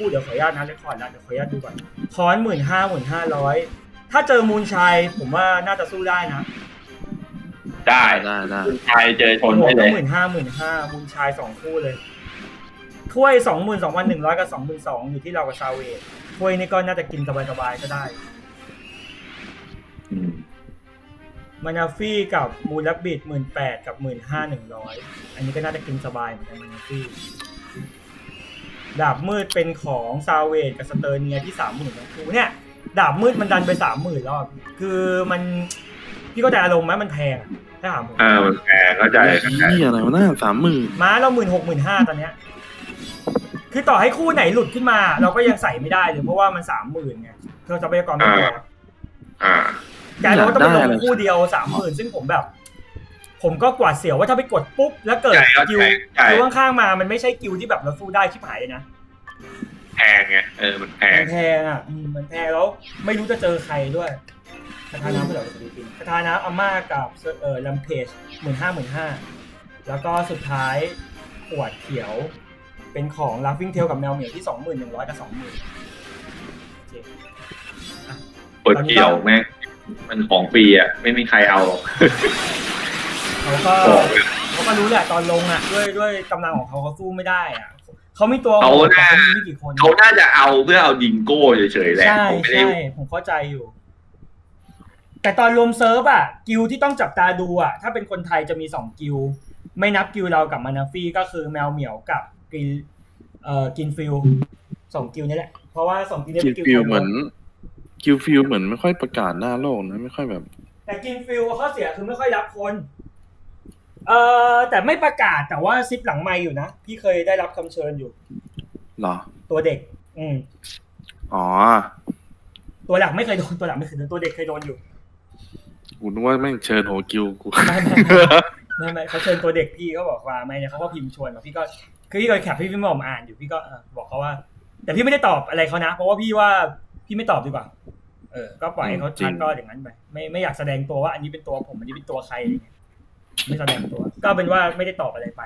คู่เดี๋ยวขออนุญาตนะเรคคอร์ดนะเดี๋ยวขออนุญาตดูก่อนคอนหมื่นห้าหมื่นห้าร้อยถ้าเจอมูลชัยผมว่าน่าจะสู้ได้นะได้ได้ได้คุณชายเจอชนหัวได้เลก็ยหมื่นห้าหมื่นห้ามูลชัยสองคู่เลยถ้วยสองหมื่นสองพันหนึ่งร้อยกับสองหมื่นสองอยู่ที่เรากับซาเวทถ้วยนี่ก็น่าจะกินสบายๆก็ได้อืมมานาฟี่กับมูลลับบิดหมื่นแปดกับหมื่นห้าหนึ่งร้อยอันนี้ก็น่าจะกินสบายเหมือนกันมานาฟี่ ดาบมืดเป็นของซาเวทกับสเตอร์เนียที่สามหมื่นทั้งคู่เนี่ย ดาบมืดมันดันไปสามหมื่นรอบคือมันพี่ก็ใจอารมณ์ไหมมันแพงอะถ้าถามผมอ่ามันแพงเข้าใจเข้าใจนี่อะไรวะหน้าสามหมื่นม้าเราหมื่นหกหมื่นห้าตอนเนี้ยคือต่อให้คู่ไหนหลุดขึ้นมา เราก็ยังใส่ไม่ได้เลยเพราะว่ามันสามหมื่นไงเครื่องทรัพยากรไม่พออ่ากลายเป็นว่าต้องไปลงคู่เดียวสามหมื่นซึ่งผมแบบ ผมก็กวาดเสียวว่าถ้าไปกดปุ๊บแล้วเกิดใช่เข้าใจกิวใช่กิวข้างๆมา มันไม่ใช่กิวที่แบบเราสู้ได้ชิบหายเลยนะแพงไงเออมันแพงมันแพงอะอืมมันแพงแล้วไม่รู้จะเจอใครด้วยคาทานะเพื่อเราจะไปกินคาทานะอาม่ากับเอ่อลัมเพจหมื่นห้าหมื่นห้าแล้วก็สุดท้ายขวดเขียว เป็นของลัฟฟิงเทลกับแมวเหมียวที่สองหมื่นหนึ่งร้อยกับสองหมื่นปวดเกี่ยวแม่งมันของฟรีอะ ไม่มีใครเอาหรอก เขาก็ของเลยเขาก็รู้แหละตอนลงอะ ด้วยด้วยกำลังของเขาเขาสู้ไม่ได้อะเขามีตัวเขาโหดแต่น่าเขามีไม่กี่คนเขาน่าจะเอาเพื่อเอายิงโก้เฉยๆแหละใช่ผมไม่ได้ใช่ผมเข้าใจอยู่ แต่ตอนรวมเซิร์ฟอะ กิลที่ต้องจับตาดูอะ ถ้าเป็นคนไทยจะมีสองกิลไม่นับกิลเรากับมานาฟี่ก็คือแมวเหมียวกับกิลเอ่อกินฟิลสองกิลนี่แหละ เพราะว่าสองกิลนี้คิเป็วนกิลฟิลไทยเหมือนคิวฟิลเหมือนไม่ค่อยประกาศหน้าโลกนะไม่ค่อยแบบ แต่กินฟิลข้อเสียคือไม่ค่อยรับคน เอ่อแต่ไม่ประกาศแต่ว่าซิปหลังไม่อยู่นะ พี่เคยได้รับคำเชิญอยู่ เหรอ ตัวเด็ก อืมอ๋อ ตัวหลักไม่เคยโดนตัวหลักไม่เคยโดนตัวเด็กเคยโดนอยู่กูนึกว่าแม่งเชิญโหกิวกูไม่ไม่ไม่ไม่เขาเชิญตัวเด็กพี่เขาบอกว่าไม่เนี่ยเขาก็พิมพ์ชวนมาพี่ก็คือพี่ก็แคปพี่พี่หมอมอ่านอยู่พี่ก็เออบอกเขาว่า แต่พี่ไม่ได้ตอบอะไรเขานะ เพราะว่าพี่ว่าพี่ไม่ตอบดีกว่า เออ ก็ปล่อยให้เขาจริงท่านก็อย่างนั้นไปไม่ไม่อยากแสดงตัวว่า อันนี้เป็นตัวผมอันนี้เป็นตัวใครอะไรเงี้ย ไม่แสดงตัว ก็เป็นว่าไม่ได้ตอบอะไรไป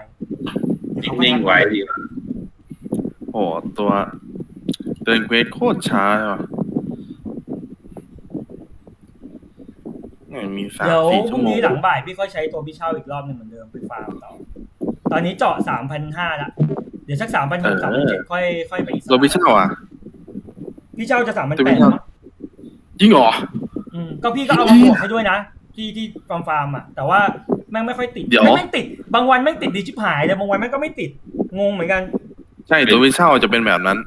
นิ่งๆไว้ดีกว่าโอ้ตัวเดินเควสโคตรช้าเลยว่ะไม่มีสามเดี๋ยวสี่พชั่รุ่วงโมงนี้หลังบ่ายพี่ก็ใช้ตัวพี่เช่าอีกรอบหนึ่งเหมือนเดิมไปฟาร์มต่อ ตอนนี้เจาะสามพันห้าละ เดี๋ยวสักสามพันหกสามพันเจ็ดค่อยค่อยไปอีกตัวพิชเช่าอะ พี่เช่าจะสามพันตัวแปพี่ดเช่ายิ่งเหรออืมก็พี่ก็เอามาบวกให้ด้วยนะที่ที่ฟาร์มฟาร์มอะ แต่ว่า แม่งไม่ค่อยติดเดี๋ยวไม่ไม่ติด บางวันแม่งติดดีชิบหายเลยบางวันแม่งก็ไม่ติดงงเหมือนกันใช่ตัวพิชเช่าจะเป็นแบบนั้น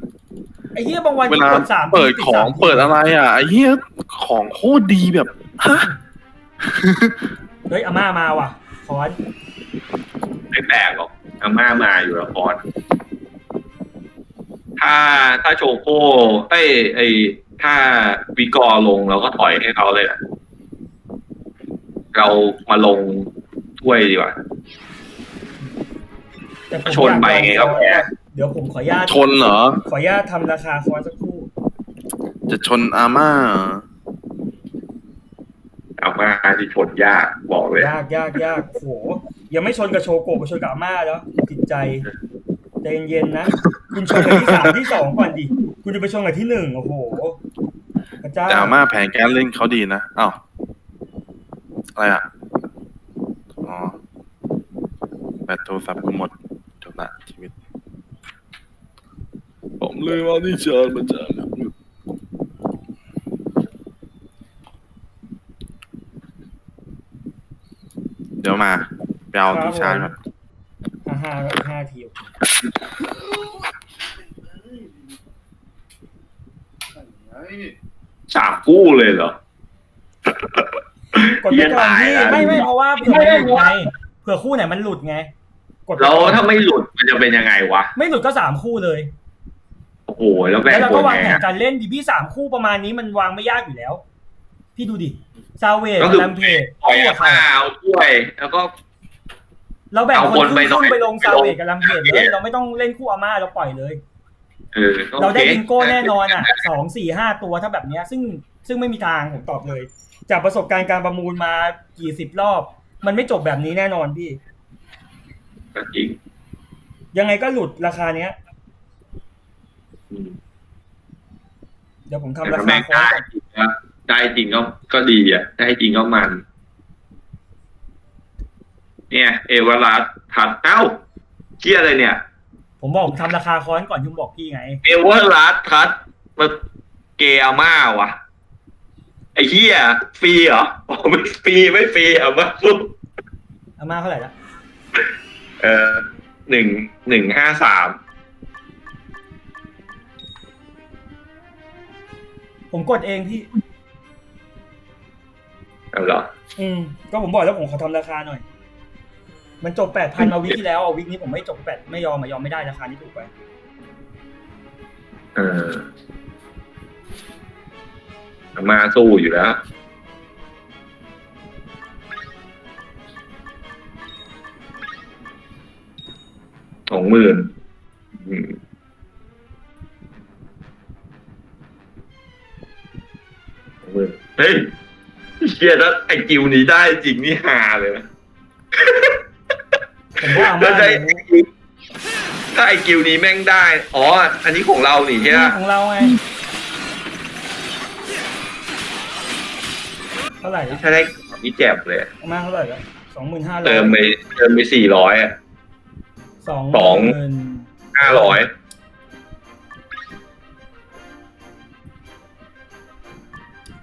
ไอ้เหี้ยบางวันเวลากดสามเปิดติของสามเปิดอะไรอะไอ้เหี้ยของโคตรดีแบบฮะ เฮ้ยอาม่ามาว่ะคอนไม่แปลกหรอกอาม่ามาอยู่ละครถ้าถ้าโชโก้เอ้ยไอถ้าวิกอร์ลงเราก็ถอยให้เขาเลยอะเรามาลง ถ้วยดีกว่า แต่ผมชนไปไงครับแก เดี๋ยวผมขออนุญาตชนเหรอ ขออนุญาตทำราคาคอนสักครู่ จะชนอาม่าเหรออาม่าที่ชนยากบอกเลย ยากยากยากโหยังไม่ชนกับโชโกะกับชนกับอาม่าแล้วจิตใจใจเย็นๆนะ คุณชนกับที่สามที่สองก่อนดิ คุณจะไปชนกับที่หนึ่งโอ้โหพระเจ้าแต่อาม่าแผนการเล่นเขาดีนะอ้าวอะไรอะ อ๋อ แบตโทรศัพท์กูหมดจบละชีวิต ผมเลยว่าที่เชิญมาจากเดี๋ยวมาไปเอาที่ชาร์จก่อนห้าห้าอีกห้าทีสามกู้เลยเหรอ กดไปก่อนที่เหี้ยตายละไม่ไม่เพราะว่าเผื่อมันหลุดไงเผื่อคู่ไหนมันหลุดไง กดไปแล้วก่อนถ้าไม่หลุดมันจะเป็นยังไงวะ ไม่หลุดก็สามคู่เลย โอ้โหแล้วแบ่แล้งวเราคก็นวางไงแผนอะการเล่นดิพี่สามคู่ประมาณนี้มันวางไม่ยากอยู่แล้ว พี่ดูดิซาเวทก็คือแลมเพจปล่อยคู่อากับใครม่าเอาถ้วย แล้วก็ เราแบ่งเอาคคนนคไปรึ่งหน่อยๆไปลงไปซาลงเวทกับแลมเพจเลยเราไม่ต้องเล่นคู่อาม่าเราปล่อยเลยเออก็เราได้โอคบิงโก้แน่นอนอะสองสี่ห้าตัวถ้าแบบเนี้ย ซึ่งซึ่งไม่มีทางผมตอบเลย จากประสบการณ์การประมูลมากี่สิบรอบ มันไม่จบแบบนี้แน่นอนพี่ ก็จริง ยังไงก็หลุดราคาเนี้ย อืมเดี๋ยวผมแต่ทำราถ้าคาแม่งคอร์ได้สก่อนจริงก็ได้จริงก็ก็ดีอะ ได้จริงก็มัน เนี่ย เอวารัสทัดเอ้าเกียอะไรเนี่ย ผมบอกผมทำราคาคอร์สก่อนที่ผมบอกพี่ไง เอเวอร์ลัสทัดมาเกอาม่าวะไอ้เหี้ยฟรีเหรออ๋อไม่ฟรีไม่ฟรีเอามาปุ๊บอาม่าเท่าไหร่ละ เออหนึ่งหนึ่งห้าสามผมกดเองพี่ เอาเหรออืม ก็ผมบอกแล้วผมขอทำราคาหน่อย มันจบแปดพันมาวิกที่แล้วอะวิกนี้ผมไม่จบแปดไม่ยอมอะยอมไม่ได้ราคานี้ถูกไป เอออามาสู้อยู่แล้ว สองหมื่นอืมสองหมื่นเฮ้ยเชียถ้าไอกิวนี้ได้จริงนี่ฮาเลยนะผมว่าอาแล้วม่าได้เนี่ยถ้าไอกิวนี้แม่งได้ อ๋อ อันนี้ของเราหนิใช่ไหมของเราไงเท่าไหร่ละถ้าได้นี่แจ็บเลยอาม่าเท่าไหร่ละสองหมื่นห้าร้อยเติมไปเติมไปสี่ร้อยอะ สองสอง หมื่นห้าร้อย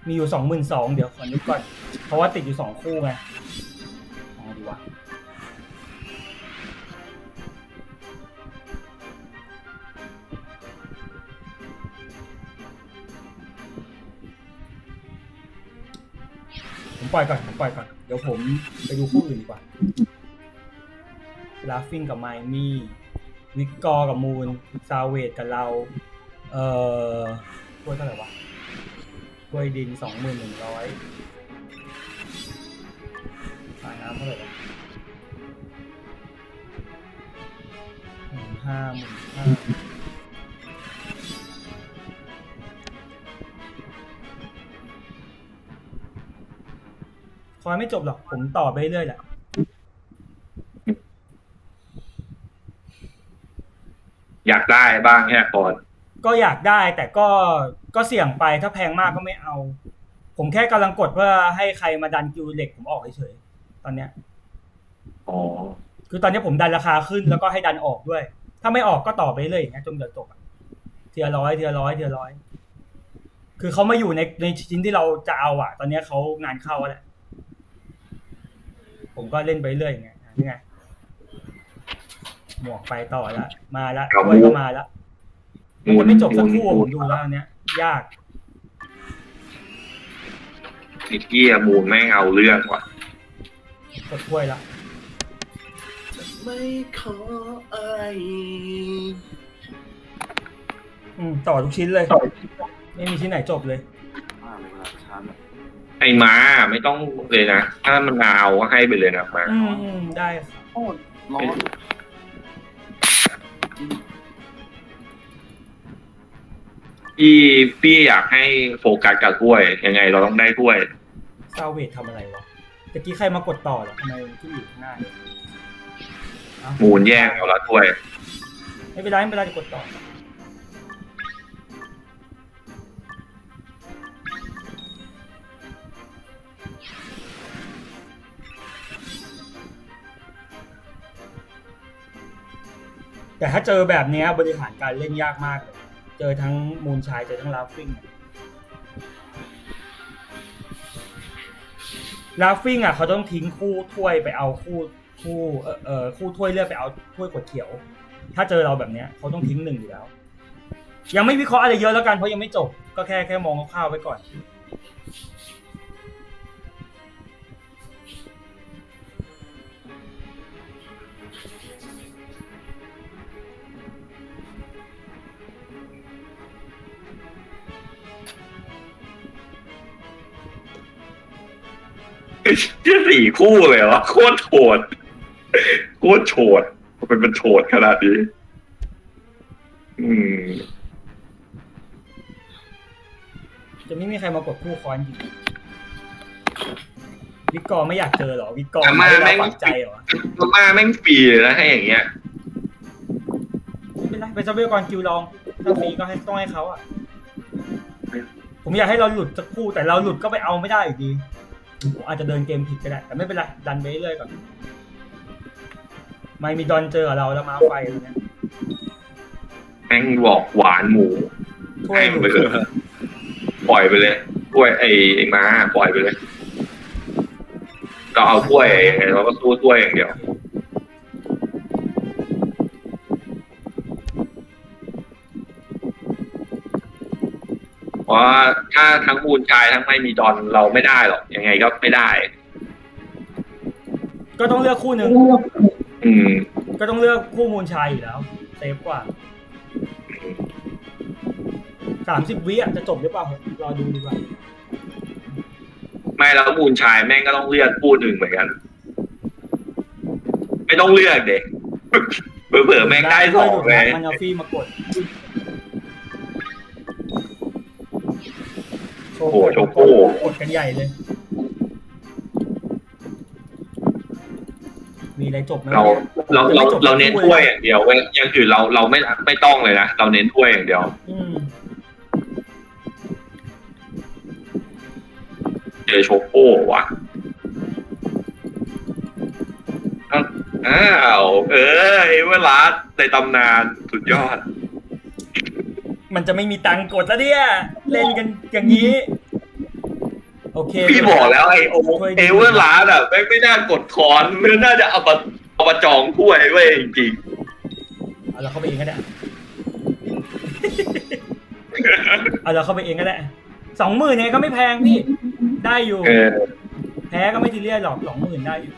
มีอยู่สองหมื่นสองเดี๋ยวขอนึกก่อน เพราะว่าติดอยู่สองคู่ไงเอาดีวะผมปล่อยก่อนผมปล่อยก่อน เดี๋ยวผมไปดูคู่อื่นดีกว่า ลาฟิงกับไมมี่วิกกอร์กับมูนซาเวดกับเรา เอ่อถ้วยเท่าไหร่วะถ้วยดินสองหมื่นหนึ่งร้อยสายน้ำเท่าไหร่วะหมื่นห้าหมื่นห้าคอยไม่จบหรอก ผมต่อไปเรื่อยแหละ อยากได้ บ้างแค่ก่อนก็อยากได้แต่ก็ก็เสี่ยงไปถ้าแพงมากก็ไม่เอา ผมแค่กำลังกดเพื่อให้ใครมาดันกิวเหล็กผมออกเฉยๆตอนเนี้ยอ๋อคือตอนนี้ผมดันราคาขึ้นแล้วก็ให้ดันออกด้วย ถ้าไม่ออกก็ต่อไปเรื่อยอย่างเงี้ยจนเดือจบอะเทียร้อยเทียร้อยเทียร้อย คือเขามาอยู่ในในชิ้นที่เราจะเอาอะตอนเนี้ยเขางานเข้าแล้วแหละผมก็เล่นไปเรื่อยอย่างเงี้ยนี่ไง หมวกไปต่อละมาละครับด้วยก็มาละมันจะไม่จบสักคู่อะผมดูแล้วอันเนี้ย ยากไอ้เกียมูลแม่งเอาเรื่องว่ะกดถ้วยละไม่ขออะไรอืมต่อทุกชิ้นเลย ไม่มีชิ้นไหนจบเลยมากเลยเวลาชาร์จอะไอ้ม้าไม่ต้องเลยนะ ถ้ามันเอาก็ให้ไปเลยนะมาอืมอืมได้ครับโอ้ร้อน พี่พี่อยากให้โฟกัสกับถ้วย ยังไงเราต้องได้ถ้วย ซาเวททำอะไรวะตะกี้ใครมากดต่อเหรอทำไมที่อยู่ข้างหน้าเนี่ยเอ้ามูลแย่งเอาละถ้วย ไม่เป็นไรไม่เป็นไรจะกดต่อ แต่ถ้าเจอแบบเนี้ยบริหารการเล่นยากมากเลย เจอทั้งมูลชายเจอทั้งลาฟฟิงลาฟฟิงอะเขาต้องทิ้งคู่ถ้วยไปเอาคู่คู่เออเออคู่ถ้วยเลือกไปเอาถ้วยขวดเขียว ถ้าเจอเราแบบเนี้ยเขาต้องทิ้งหนึ่งอยู่แล้ว ยังไม่วิเคราะห์อะไรเยอะแล้วกันเพราะยังไม่จบ ก็แค่แค่มองคร่าวๆไว้ก่อน ที่สี่คู่เลยวะโคตรโฉดโคตรโฉดเป็นเป็นโฉดขนาดนี้ อืม จะไม่มีใครมากดคู่ค้อนจริงวิกกอร์ไม่อยากเจอเหรอ วิกกอร์ไม่ได้ฝังใจเหรอมาม่าแม่งฟรีเลยนะให้อย่างเงี้ย ไม่เป็นไรไปซับเวลก่อนคิวลองถ้าฟรีก็ให้ต้องให้เขาอะ ผมอยากให้เราหลุดสักคู่แต่เราหลุดก็ไปเอาไม่ได้อยู่ดี ผมอาจจะเดินเกมผิดก็ได้ แต่ไม่เป็นไรดันไปเรื่อยก่อน ไม่มีดอนเจอกับเราแล้วมาไฟอะไรเงี้ยแม่งบอกหวานหมูถ้วยแม่งไปเลยปล่อยไปเลยกล้วยไอ้ไอ้ม้าปล่อยไปเลยเราเอากล้วยเราก็สู้กล้วยอย่างเดียว ราะว่าถ้าทั้งมูลชายทั้งไม่มีดอนเราไม่ได้หรอกยังไงก็ไม่ได้ ก็ต้องเลือกคู่หนึ่งอืม ก็ต้องเลือกคู่มูลชัยอยู่แล้วเซฟกว่าสามสิบวิอะจะจบหรือเปล่ารอดูดีกว่าไม่แล้วมูลชายแม่งก็ต้องเลือกคู่หนึ่งเหมือนกัน ไม่ต้องเลือกเด็กเผื่อๆแม่งได้สองเลเลยยมันเอาฟรีมากด อ้โหโชโก้ กดกันใหญ่เลย มีอะไรจบไหมเราเนี่ย เราเราเราเน้นถ้วยอย่างเดียวเว้ยอยังอื่นเราเราไม่ไม่ต้องเลยนะเราเน้นถ้วยอย่างเดียว อืม เจอโชโก้ว่ะอ้าวเออเอเวอร์ลาสในตำนานสุดยอด มันจะไม่มีตังค์กดแล้วเนี่ย เล่นกันอย่างนี้ โอเคพี่บอกแล้วไอโอเอเวอร์ลาสอะแม่งไม่น่ากดคอนมันน่าจะเอามาเอามาจองถ้วยเว้ยจริงเอาเราเข้าไปเองก็ได้เอาเราเข้าไปเองก็ได้สองหมื่นเนี่ยก็ไม่แพงพี่ ได้อยู่ๆเออแพ้ก็ไม่ทีเรียสหรอกสองหมื่นได้อยู่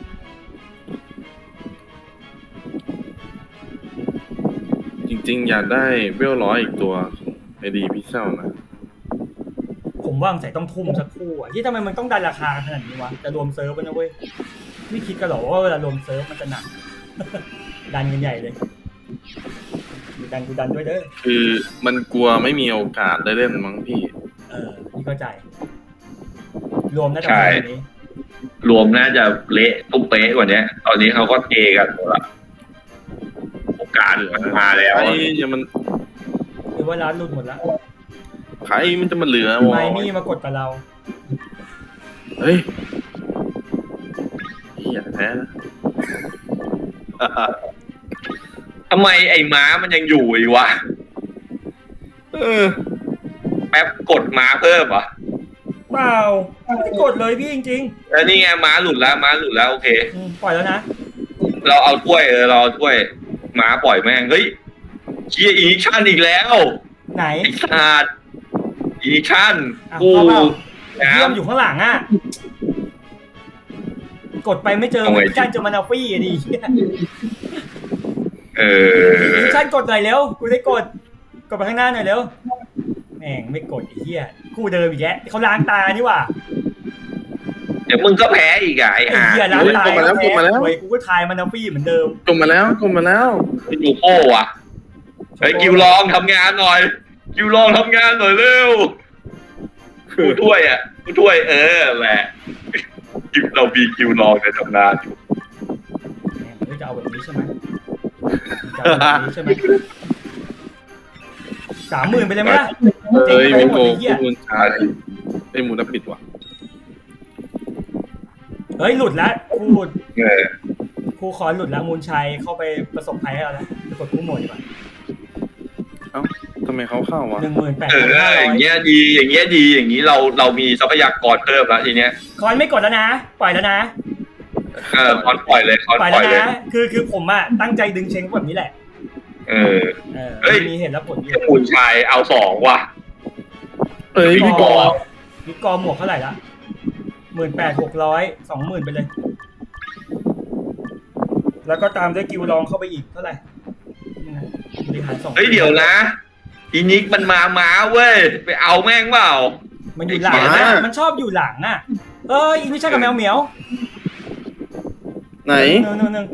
จริงๆ อยากได้เวลร้อยอีกตัวไอดีพิเซลนะ ผมว่าสงสัยต้องทุ่มสักคู่อะที่ทำไมมันต้องดันราคาขนาดนี้วะจะรวมเซิร์ฟไปนะเว้ยไม่คิดกันหรอว่าเวลารวมเซิร์ฟมันจะหนัก ดันกันใหญ่เลยกูดันกูดันด้วยเด้อคือมันกลัวไม่มีโอกาสได้เล่นมั้งพี่ เออพี่เข้าใจ รวมน่าจะเป็นแบบนี้รวมน่าจะเละตุ้มเป๊ะกว่านี้ตอนนี้เขาก็เทกันหมดละโอกาสมันมาแล้วใครจะมันหรือว่าร้านหลุดหมดแล้ว ใครมันจะมาเหลือวะไมมี่มากดกับเรา เฮ้ยเฮียแพ้นะทำไมไอ้ม้ามันยังอยู่อีกวะเออแป๊บกดม้าเพิ่มเหรอะเปล่าไม่ได้กดเลยพี่จริงแล้วนี่ไงม้าหลุดแล้วม้าหลุดแล้วโอเคๆอืมปล่อยแล้วนะ เราเอาถ้วยเออเราเอาถ้วยม้าปล่อยแม่งเฮ้ยเชียร์อีกชั่นอีกแล้วไหนไอ้ขาด อีกชั่นอะกูเข้าเปล่านะเยี่ยมอยู่ข้างหลังอะ กดไปไม่เจอเอาไว้มิชชั่นเจอมานาฟี่อะดิเออมิชชั่นกดหน่อยเร็ว กูได้กด กดไปข้างหน้าหน่อยเร็ว แม่งไม่กดไอ้เหี้ยคู่เดิมอีกแล้วเขาล้างตานี่หว่าเดี๋ยวมึงก็แพ้อีกอะไอ้ไอ้ห่าเหี้ยล้างตาเฮ้ยกดมาแล้วพ้กดมาแล้วเว้ยกูก็ทายมานาฟี่เหมือนเดิม กลมมาแล้วกลมมาแล้วเป็นดูโป้อะเฮ้ยกิวลองทำงานหน่อย กิวลองทำงานหน่อยเร็วกูถ้วยอะกูถ้วย เออแหละกิวเรามีกิวลองในตำนานอยู่แม่งเฮ้ยจะเอาแบบนี้ใช่ไหมจะเอาแบบนี้ใช่ไหมสามหมื่นไปเลยไหมล่ะเอ้ยเจ๊วิงงไปโกหมดไอ้เหี้ยมูลชายไอ้มูลปิดว่ะเฮ้ยหลุดแล้วคู่เออคู่คอนหลุดแล้วมูลชัยเข้าไปประสบภัยให้เราแล้วไปกดคู่โหมดดีกว่าเอ้า ทำไมเขาเข้าวะหนึ่งหมื่นแปดเอพันอห้าร้ออย่างยเงี้ยดีอย่างเงี้ยดีอย่างงี้เราเรามีทรัพยากรเพิ่มแล้วทีเนี้ยคอนไม่กดแล้วนะ ปล่อยแล้วนะ เออคอนปล่อยเลยคอนปล่อยปล่แล้อวยเลยนะ คือคือผมอะตั้งใจดึงเชงแบบนี้แหละ เออ เออเฮ้ย มีเหตุและผลอยู่มูลชายเอาสองว่ะ เอ้ยพี่กอมีกอหมวกเท่าไหร่ละหมื่นแปดหกร้อยสองหมื่นไปเลย แล้วก็ตามด้วยกิวลองเข้าไปอีกเท่าไหร่นี่ไงบริหารสองเฮ้ยเดี๋ยวนะ อีนิกมันมาม้าเว้ย ไปเอาแม่งเปล่า มันอยู่หลังไอ้อะหมามันชอบอยู่หลังอะเอ้ยอีนี่ใช่กับแมวเหมียวไหนนึงนึงนึง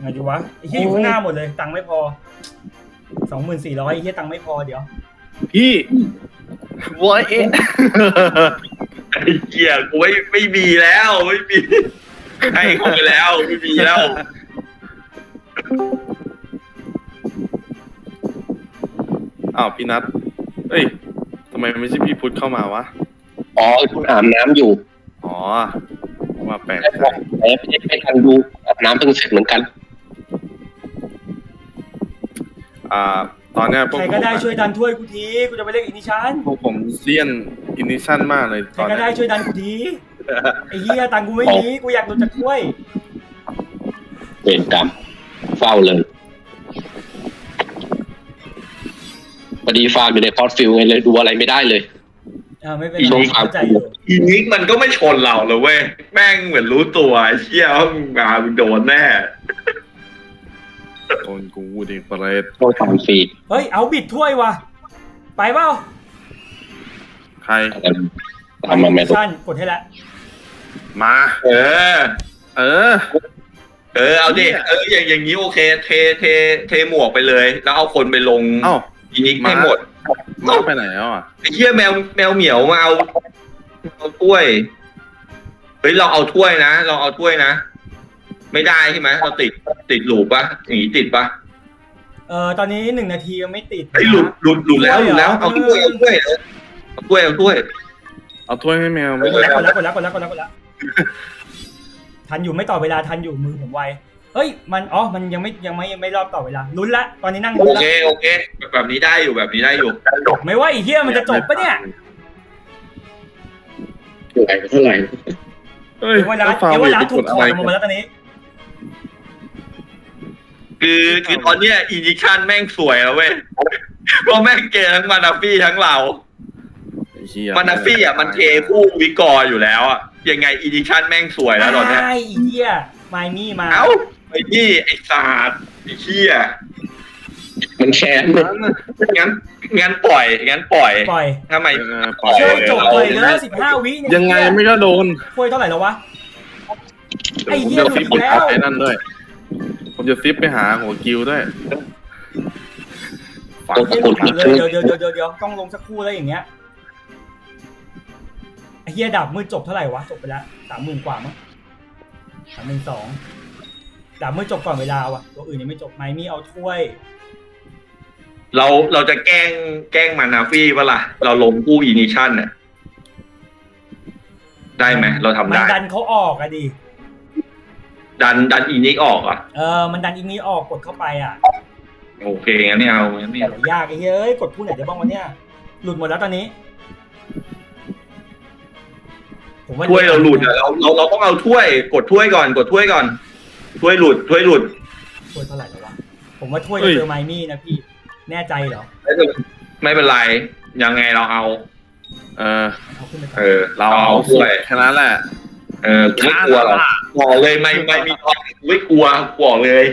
ไงดีวะไอ้เหี้ยอยู่ข้างหน้าหมดเลย ตังค์ไม่พอสองหมื่นสี่ร้อยไอ้เหี้ยตังค์ไม่พอเดี๋ยว พี่วอยเอ๊ะไอ้เหี้ยกูไม่ไม่มีแล้วไม่มีให้เขาไปแล้วไม่มีแล้ว อ้าวพี่นัทเอ้ยทำไมไม่ใช่พี่พุทธเข้ามาวะ อ๋อคุณอาบน้ำอยู่อ๋อว่าแปลกแต่ใจไม่ไม่ทันดูอาบน้ำเพิ่งเสร็จเหมือนกัน อ่า ตอนเนี้ยพวกใครผมก็ได้อะช่วยดันถ้วยกูทีกูจะไปเล่นอินิชันพวกผมเซียนอินิชั่นมากเลยใคตรอนก็เนี้ได้ยช่วยดันกูทีไอ้เหี้ยตังค์กูไม่มีกูอยากโดนจากถ้วย เวรกรรมเฝ้าเลย พอดีฟาร์มอยู่ในพอร์ตฟิลไงเลยดูอะไรไม่ได้เลย อ่าไม่เป็นอีไรโดนฝากเข้าใจอยู่อีนิกมันก็ไม่ชนเราเลยเว้ย แม่งเหมือนรู้ตัวไอ้เชี่ยว่ามึงมามึงโดนแน่ โดนกูดิเปรตต้องฟาร์มฟรีเฮ้ยเอาบิดถ้วยว่ะไปเปล่าใครตามมาแม่อินิตัวชันกดให้ละมา เออ เออ เออเอาดิ เอออย่างอย่างนี้โอเค เทเทเทหมวกไปเลย แล้วเอาคนไปลง เอ้า อีนิกให้หมดมาไปไหนแล้วอะไอ้เหี้ยแมวแมวเหมียวมาเอาเอาถ้วยเฮ้ยเราเอาถ้วยนะเราเอาถ้วยนะไม่ได้ใช่ไหมเราติดติดหลูปปะอย่างนี้ติดปะเออตอนนี้หนึ่งนาทียังไม่ติดไอ้ยหลุดหลุดหลุดแล้วหลุดแล้วเอาถ้วยเอาถ้วยเอาถ้วยเอาถ้วย เอาถ้วยให้แมวไหมกดแล้วกดแล้วกดแล้วกดแล้วกดแล้วกดแล้วทันอยู่ไม่ต่อเวลาทันอยู่มือผมไว เฮ้ยมันอ๋อมันยังไม่ยังไม่ยังไม่รอบต่อเวลาลุ้นละตอนนี้นั่งโอลุ้นละเคโอเค แบบนี้ได้อยู่แบบนี้ได้อยู่ไม่ว่าไอีเหี้ยมันจะจบปะเนี่ยเท่าไหร่เท่าไหร่เฮ้ยเอเวลาแล้วฟาร์เอมเวเวทลาไปถูกกดถอะอไรดออกมาหมดแล้วตอนนี้คือคือตอนเนี้ยอินิชันแม่งสวยแล้วเว้ยเพราะแม่งเกทั้งมานาฟี่ทั้งเราไอ้เหี้ยมานาฟี่อะมันเทคู่วิกอร์อยู่แล้วอะยังไงอินิชันแม่งสวยแล้วตอนเนี้ยไอ้เหี้ยไมมี่มาเอ้าไอ้นี่ไอ้ศาสตร์ไอ้เหี้ยมันแค้นงั้นงั้นปล่อยงั้นปล่อยปล่อยทำไมเออปล่อยเชื่อจบเลยแล้วสิบห้าวิเนี่ยยังไงไม่ก็โดนถ้วยเท่าไหร่แล้ววะไอ้ผมเหี้ยจะซิปหลุไปดแล้วหาไอ้นั่นด้วยผมจะซิปไปหาหัวกิวด้วยฝังเหี้ยหลุดเลยเดี๋ยวเดี๋ยวเดี๋ยวเดี๋ยวเดี๋ยวต้องลงสักครู่แล้วอย่างเงี้ยไอ้เหี้ยดาบมืดจบเท่าไหร่วะจบไปแล้วสามหมื่นกว่ามั้งสามหมื่นสอง ดาบมืดจบก่อนเวลาว่ะ ตัวอื่นยังไม่จบไมมี่เอาถ้วย เราเราจะแกล้งแกล้งมานาฟี่ปะล่ะ เราลงคู่อินิชันน่ะได้ไหมเราทำมันได้ดันเขาออกอะดิ ดันดันอินิกออกอะเออ มันดันอีนี้ออกกดเข้าไปอะโอเคงั้นไม่เอางั้นไม่แต่เอา ยากไอ้เหี้ยเอ้ย กดคู่ไหนได้บ้างวะเนี่ย หลุดหมดแล้วตอนนี้ ผมว่าถ้วยเราหลุดอะเราเราเราต้องเอาถ้วย กดถ้วยก่อนกดถ้วยก่อน ถ้วยหลุดถ้วยหลุดถ้วยเท่าไหร่แล้ววะ ผมว่าถ้วยจะเจอไมมี่นะพี่ แน่ใจเหรอ ไม่เป็นไร ยังไงเราเอา เออ เอาขึ้นไปก่อนเออ เราเอาเอาถ้วย แค่นั้นแหละ เออกูไม่กลัวหรอกบอกเลยไม่ไม่มีทอนไม่กลัวบอกเลย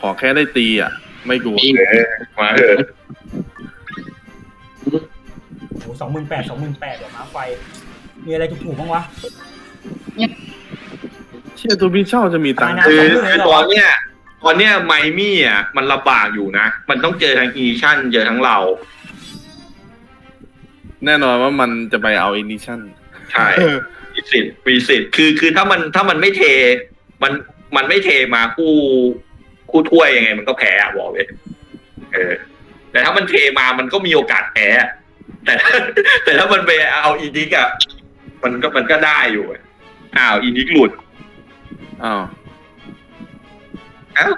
ขอแค่ได้ตีอะ ไม่กลัวปีนเออมาเถอะโอ้สองหมื่นแปดสองหมื่นแปดหรอม้าไฟ มีอะไรถูกๆบ้างวะ เชื่อตัวพี่เช่าจะมีตังค์ตายนะคือสองหมื่นเลยคือเหรอตอนเนี้ยตอนเนี้ยไมมี่อะมันลำบากอยู่นะ มันต้องเจอทั้งอีชั่นเจอทั้งเรา แน่นอนว่ามันจะไปเอาอินิชั่น ใช่มีสิทธิ์มีสิทธิ์คือคือถ้ามันถ้ามันไม่เท มันมันไม่เทมาคู่คู่ถ้วยยังไง มันก็แพ้อะบอกเลยเออ แต่ถ้ามันเทมามันก็มีโอกาสแพ้อะแต่ถ้าแต่ถ้ามันไปเอาอีนิกอะมันก็มันก็ได้อยู่อะ อ้าวอีนิกหลุดอ้าวอ้าว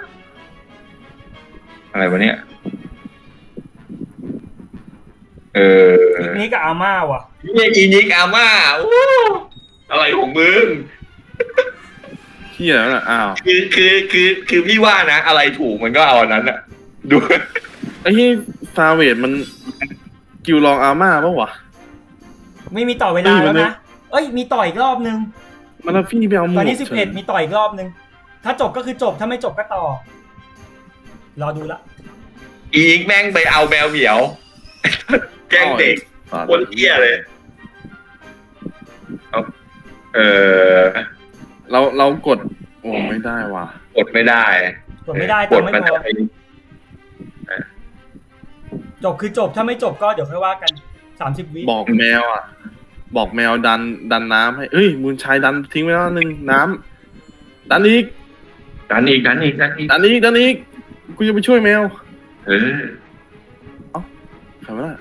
อะไรวะเนี่ย เออนี่กับอาม่าว่ะเนี่ยอีนิกอาม่าโอ้อะไรของมึงเที่ยแล้วน่ะอ้าวคือคือคือคือพี่ว่านะ อะไรถูกมันก็เอาอันนั้นอะดู ไอ้ที่ซาเวดมันกิวลองอาม่าปะวะ ไม่มีต่อเวลาแล้วนะ เอ้ย มีต่ออีกรอบนึง มันเอาพี่ไปเอาหมตวอนกนี้สิบเอ็ดมีต่ออีกรอบนึง ถ้าจบก็คือจบถ้าไม่จบก็ต่อ รอดูละ อีนิกแม่งไปเอาแมวเหมียว แกล้งเด็กอ๋อคนเหี้ยเลยเอาเออเราเรากด โอ้ไม่ได้ว่ะกดไม่ได้กดไม่ได้กตัดงค์ไม่มันพจะอไปจบคือจบถ้าไม่จบก็เดี๋ยวค่อยว่ากันสามสิบวิบอกแมวอะ บอกแมวดันดันน้ำให้เอ้ยมูลชายดันทิ้งไว้แล้วหนึ่งน้ำดันอีก ดันอีกดันอีกดันอีกดันอีกดันอีกกูจะไปช่วยแมว เออใครวะน่ะ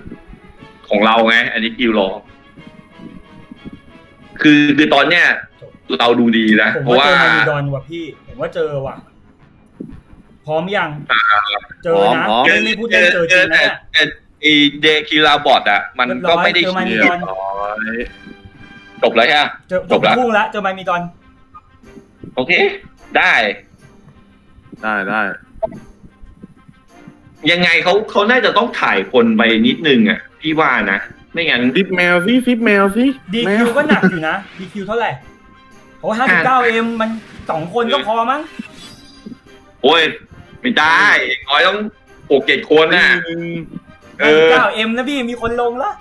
ของเราไง อันนี้กิวรองคือคือตอนเนี้ยเราดูดีนะผมเพราะว่าว่าเจอมามีดอนว่ะพี่ ผมว่าเจอว่ะ พร้อมยัง เจอนะพร้อม ไม่ไม่พูดเล่นเจอจริงนะแต่เนี่ย แต่ไอเดคิราบอดอะ มันก็ไม่ได้เรียบร้อยเจอมาเรียบร้อยจบแล้วใช่ไหมเจอจบละพุ่งละเจอมามีดอน โอเค ได้ ได้ได้ยังไงเขาเขาน่าจะต้องถ่ายคนไปนิดนึงอะ พี่ว่านะ ไม่งั้นฟิปแมวสิฟิปแมวสิดีแมคิววก็หนักอยู่นะดีคิวเท่าไหร่โอ้ห้าสิบเก้าเอ็มมันสองคนก็พอมั้งโอ้ย ไม่ได้อย่างน้อยต้องหกเจ็ดคนน่ะตีหนึ่ง เอห้าสิบอเก้าเอ็มนะพี่มีคนลงละ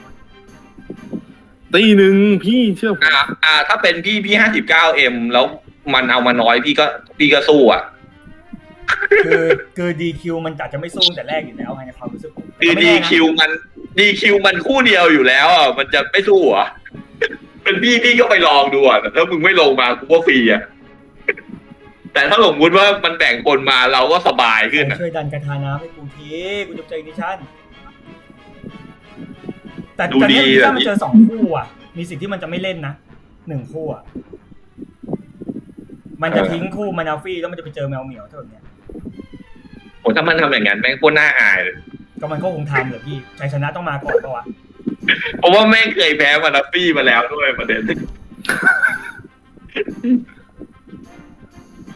ตีหนึ่งพี่เชื่อผมอ่าอ่า ถ้าเป็นพี่พี่ห้าสิบเก้าเอ็มแล้วมันเอามาน้อยพี่ก็พี่ก็สู้อะ คือคือดีคิวมันอาจจะไม่สู้แต่แรกอยู่แล้วไงในความรู้สึกผมคือไม่ดีแน่นะคิวมันดีคิวมันคู่เดียวอยู่แล้วอะมันจะไม่สู้เหรอะ เป็นพี่พี่ก็ไปลองดูอะแต่ถ้ามึงไม่ลงมากูก็ฟรีอะ แต่ถ้าสมมติว่ามันแบ่งคนมาเราก็สบายขึ้นอะ ช่วยดันกระทาน้ำให้กูทีกูจะเจอดิชั่น แต่ดูแต่ดี เนี่ยดิชั่นแบบนี้มันเจอสองคู่อะ มีสิทธิ์ที่มันจะไม่เล่นนะหนึ่งคู่อะ มันจะทิ้งคู่มานาฟี่แล้วมันจะไปเจอแมวเหมียวเท่านี้ยโอ้ถ้ามันทำอย่างนั้นแม่งโคตรน่าอายเลยก็มันก็คงทำเหรอพี่ชัยชนะต้องมาก่อนปะวะเพราะว่าแม่งเคยแพ้มานาฟี่มาแล้วด้วยประเด็น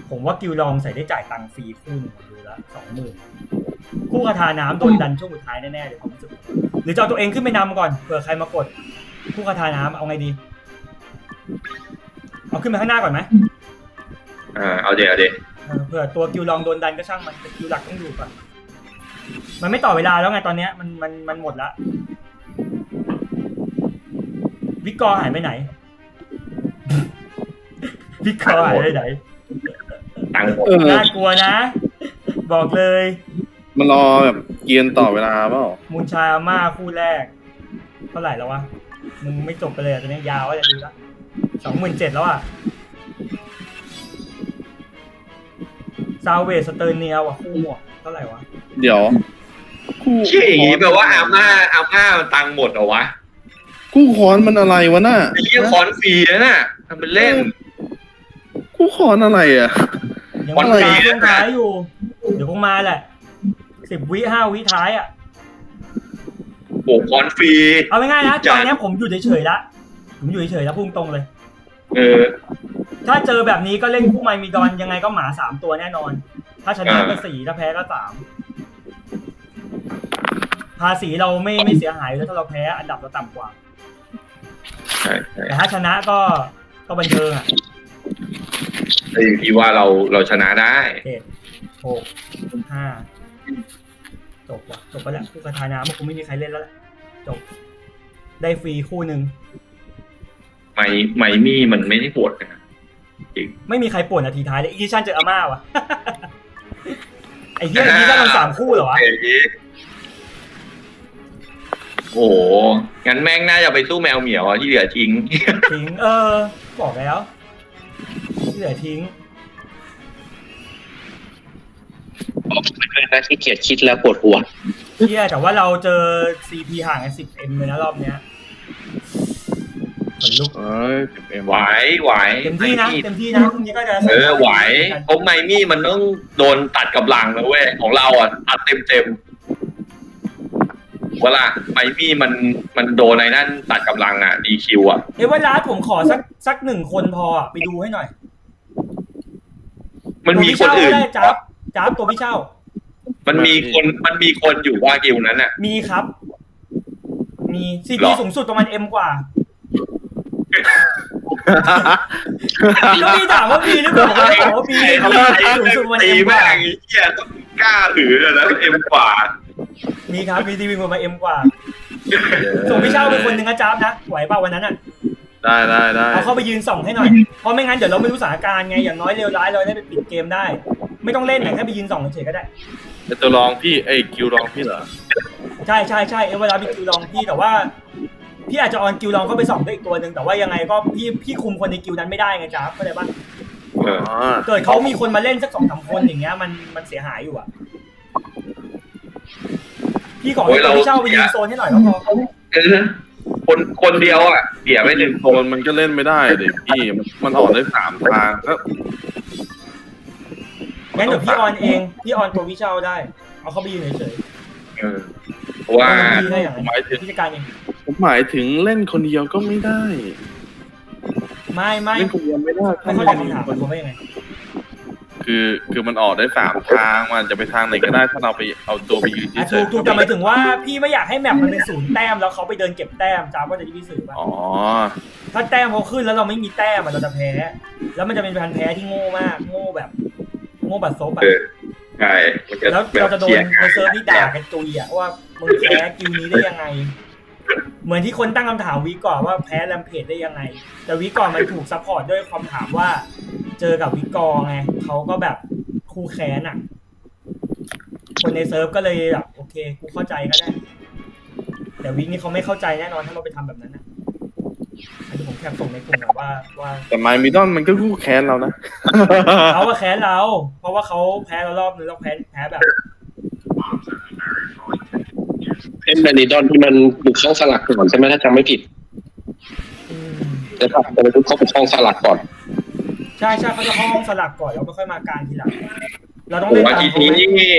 ผมว่ากิวลองใส่ได้จ่ายตังค์ฟรีคู่หนึ่งดูแล้วสองหมื่นคู่คาทาน้ำโดนดันช่วงสุดท้ายแน่ๆเลยผมรู้สึก หรือจะเอาตัวเองขึ้นไปนำก่อนเผื่อใครมากดคู่คาทาน้ำเอาไงดี เอาขึ้นไปข้างหน้าก่อนไหมอ่าเอาเดี๋ยวเอาดี๋ยวเออเผื่อตัวกิวลองโดนดันก็ช่างมันแต่กิวหลักต้องอยู่ก่อนมันไม่ต่อเวลาแล้วไงตอนเนี้ยมันมันมันหมดละวิกกอร์หายไปไหน วิกกอร์หายไปไหนตังค์หมดเออน่ากลัวนะ บอกเลย มันรอแบบ เกียนต่อเวลาเปล่ามูลชาอาม่าคู่แรก เท่าไหร่แล้ววะ มึงไม่จบไปเลยอะตอนนี้ยาวแล้วจะดูละสองหมื่นเจ็ดแล้วอะซาวเวสเตอร์เนียว่ะคู่หมวกเท่าไหร่วะ เดี๋ยว คู่เชี่ยอย่างงี้แปลว่าอาม่าอาม่ามันตังค์หมดเหรอวะคู่คอนมันอะไรวะน่ะไอ้เหี้ยคอนฟรีนะน่ะทำเป็นเล่น คู่คอนอะไรอะ ยังวันไม่ฟรีมาช่วงนะท้ายอยู่ เดี๋ยวคงมาแหละ สิบวิห้าวิท้ายอะโอ้คอนฟรีเอาง่ายๆนะจ้ะตอนเนี้ยผมอยู่เฉยๆละผมอยู่เฉยๆแล้วพุ่งตรงเลย เออ ถ้าเจอแบบนี้ก็เล่นคู่ไมมีดอนยังไงก็หมาสามตัวแน่นอน ถ้าชนะก็อ่าสี่ถ้าแพ้ก็สามภาษีเราไม่ไม่เสียหายเลยถ้าเราแพ้อันดับเราต่ำกว่าใช่ใช่แต่ถ้าชนะก็ก็บันเทิงอะแต่อยู่ที่ว่าเราเราชนะได้เจ็ดหกห้า จบว่ะจบไปแล้วคู่กระทาน้ำมันคงไม่มีใครเล่นแล้วแหละจบ ได้ฟรีคู่หนึ่งไมไมมี่มันไม่ได้ปวดนะไม่มีใครป่วนนาทีท้ายเลยอีดิชั่นเจออาม่าวะ ไอ้เหี้ยอีดิชั่นมันสามคู่เหรอวะเอ้ยโอ้โห งั้นแม่งน่าจะไปสู้แมวเหมียวอะที่เหลือทิ้ง ทิ้งเออ บอกแล้วที่เหลือทิ้ง นะที่เกียจคิดแล้วปวดหัวเที่ยแต่ว่าเราเจอ CP ห่างกัน 10M เลยนะรอบเนี้ยขนลุกเอ้ยสิบเอ็มไหวไหวเต็มที่นะไมี่เต็มที่นะพรุ่งนี้ก็จะเออไหวเพราะไมมี่มันต้องโดนตัดกำลังนะเว้ยของเราอะตัดเต็มเต็มๆเวลาไมมี่มันมันโดนในนั่นตัดกำลังอะดีคิวอะเอ้ยว่าร้านผมขอสักสักหนึ่งคนพออะไปดูให้หน่อย มันมีคนตัวพี่อื่นเช่าก็ได้จับ จับตัวพี่เช่า มันมีคนมันมีคนอยู่ว่ากิวนั้นอะ มีครับ มีห CP รอสูงสุดประมาณ M กว่าก็มีถามว่ามีหรือเปล่าผมก็เลยบอกว่ามีไอ้มีไอ้สูงสุดประมาณตี M กแม่ว่างไอ้เหี้ยต้องกล้าถือเลยนะเอ็มกว่า มีครับมี CP ประมาณ M กว่าส่งพี่เช่าเป็นคนหนึ่งนะจ๊าบนะไหวเปล่าวันนั้นอะได้ได้ได้เอาเข้าไปยืนส่องให้หน่อย เพราะไม่งั้นเดี๋ยวเราไม่รู้สถานการณ์ไง อย่างน้อยเร็วร้ายเราได้ไปปิดเกมได้ ไม่ต้องเล่นนะแค่ไปยืนส่องเฉยๆก็ได้เป็นตัวรองพี่ไอ้ยคิวรองพี่เหรอใช่ใช่ใช่เอเวลามีกิวลองพี่แต่ว่า พี่อาจจะออนกิวลองเข้าไปส่องได้อีกตัวหนึ่งแต่ว่ายังไงก็พี่พี่คุมคนในกิวนั้นไม่ได้ไงจ๊าบเข้าใจปะเอออ๋อเกิดเขามีคนมาเล่นสักสองสามคนอย่างเงี้ยมันมันเสียหายอยู่อะพี่ขอให้ตัวพี่เช่าไปยิงโซนให้หน่อยก็พอเออคนคนเดียวอะเสียไปหนึ่งโซนมันก็เล่นไม่ได้เด็กพี่มันมันออกได้สามทางแล้ว งั้นเดี๋ยวพี่ออนเอง พี่ออนตัวพี่เช่าได้ เอาเขาไปยืนเฉยเออเพราะๆว่าพี่ให้อย่างนั้นหมายถึงพี่จัดการเอง ผมหมายถึงเล่นคนเดียวก็ไม่ได้ ไม่ไม่เล่นคนเดียวไม่ได้ไม่เข้าใจคำถามผมว่ายังไง คือคือมันออกได้สามทางมันจะไปทางไหนก็ได้ถ้าเราไปเอาตัวไปยืนอะเฉถูยกถูกแต่หมายถึงว่าพี่ไม่อยากให้แมปมันเป็นศูนย์แต้มแล้วเขาไปเดินเก็บแต้มจ้าว่าจะที่พี่สื่อป่ะอ๋อถ้าแต้มเขาขึ้นแล้วเราไม่มีแต้มอะเราจะแพ้ แล้วมันจะเป็นการแพ้ที่โง่มาก โง่แบบ โง่บัดซบอะเออใช่มันจะแล้วแบบเราจะโดนเสียในเซิร์ฟนี่ด่ากันตุยอะว่ามึงแพ้กิวนี้ได้ยังไง เหมือนที่คนตั้งคำถามวีก่อนว่าแพ้แรมเพจได้ยังไง แต่วีก่อนมันถูกซัพพอร์ตด้วยความถามว่า เจอกับวิกอร์ไงเขาก็แบบคู่แค้นอะคนในเซิร์ฟก็เลยแบบโอเค กูเข้าใจก็ได้ แต่วิกนี่เขาไม่เข้าใจแน่นอนถ้าเราไปทำแบบนั้นนะ อันนี้ผมแคปส่งในกลุ่มแบบว่าว่าแต่ไมมิดอนมันก็คู่แค้นเรานะ เขาว่าแค้นเรา เพราะว่าเขาแพ้เรารอบนึงแล้วแพ้แพ้แบบเอ็มแมนนิดอนที่มันบุกช่องสลักก่อนใช่ไหมถ้าจำไม่ผิดอืมแต่ถ้าจะไปทุกเขาไปช่องสลักก่อน ใช่ใช่เขาจะเข้าห้องสลักก่อนแล้วก็ค่อยมากลารทีหลัง เราต้องโอ้เล่นอาตามทิตย์เขานี้ไหมนี่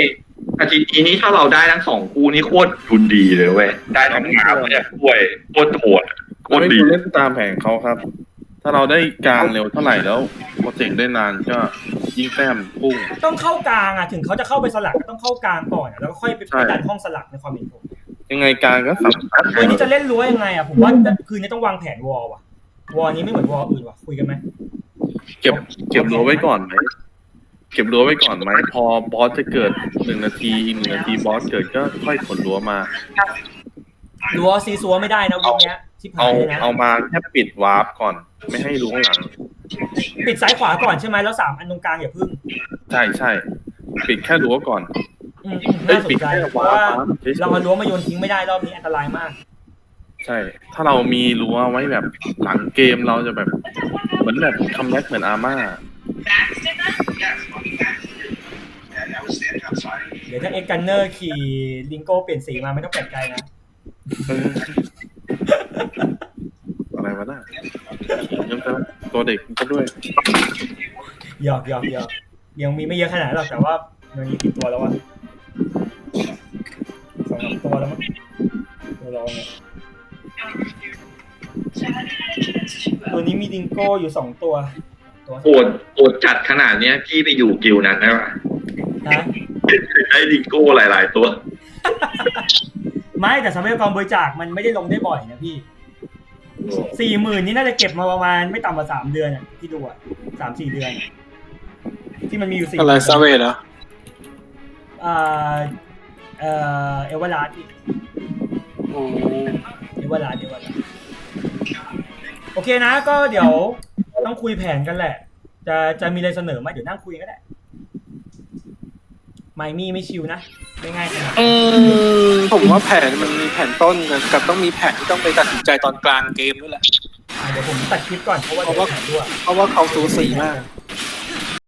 อาทิตย์นี้ถ้าเราได้ทั้งสองคู่นี่โคตรทุนดีเลยเว้ย ได้ทั้งงานเนี่ยด้วยโคตรโหดโคเราตรไม่ดีควรเล่นตามแผนเขาครับ ถ้าเราได้กลางเร็วเท่าไหร่แล้วโปรเจกต์ได้นานก็ยิ่งแต้มพุ่ง ต้องเข้ากลางอะถึงเขาจะเข้าไปสลักก็ต้องเข้ากลางก่อนอะแล้วก็ค่อยไปใช่ ดันห้องสลักในความเห็นผมยังไงกลางก็สำคัญคืนนี้จะเล่นรั้วยังไงอะผมว่าคืนนี้ต้องวางแผนวอลว่ะ วอลนี้ไม่เหมือนวอลอื่นว่ะคุยกันไหมเก็บเก็บรั้วไว้ก่อนไหมเก็บรั้วไว้ก่อนไหมพอบอสจะเกิดหนึ่งนาทีอีกหนึ่งนาทีบอสเกิดก็ค่อยขนรั้วมา รั้วซีซัวไม่ได้นะวิกเนี้ย ชิบหาเอายเลยนะเอามาแค่ปิดวาร์ปก่อน ไม่ให้รู้ข้างหลัง ปิดซ้ายขวาก่อนใช่ไหมแล้วสามอันตรงกลางอย่าพึ่ง ใช่ใช่ปิดแค่รั้วก่อนอืมอืมเอ้ยน่าสนปิดใจแค่เพวาราะร์ปว่าเฉยๆเราเอารั้วมาโยนทิ้งไม่ได้รอบนี้อันตรายมาก ใช่ ถ้าเรามีรั้วไว้แบบหลังเกมเราจะแบบ เหมือนแบบคัมแบ็กเหมือนอาม่าเดี๋ยวถ้าเอ็กกันเนอร์ขี่ลิงโก้เปลี่ยนสีมาไม่ต้องแปลกใจนะเอออะไรวะน่ะยังจะตัวเด็กก็ด้วยหยอกหยอกหยอกยังมีไม่เยอะขนาดนั้นหรอกแต่ว่ามันมีกี่ตัวแล้ววะสองสามตัวแล้วมั้งตัวรองเนี่ยตัวนี้มีดิงโก้อยู่สองตัวตัวโหดโหดจัดขนาดเนี้ย พี่ไปอยู่กิวนั้นได้ปะนะได้ดิงโก้หลาย ๆ ตัว ไม่แต่ทรัพยากรบริจาคมันไม่ได้ลงได้บ่อยนะพี่สี่หมื่นนี่น่าจะเก็บมาประมาณไม่ต่ำกว่าสามเดือนอะที่ดูอะสามสี่เดือนอะที่มันมีอยู่สี่อะไรซาเวดเหรออ่าเอ่อเอเวอร์ลาร์ดอีกโอ้เอเวอร์ลาร์ดเอเวอร์ลาร์ดโอเคนะ ก็เดี๋ยวต้องคุยแผนกันแหละ จะจะมีอะไรเสนอไหมเดี๋ยวนั่งคุยก็ได้ ไมมี่ไม่ชิวนะ ไม่ง่ายขนาดนั้นอืมผมว่าแผนมันมีแผนต้นกับต้องมีแผนที่ต้องไปตัดสินใจตอนกลางเกมด้วยแหละ อะเดี๋ยวผมตัดคลิปก่อนเพราะว่าเพราะว่า เดี๋ยวแผนด้วย เพราะว่าเขาสูสีมาก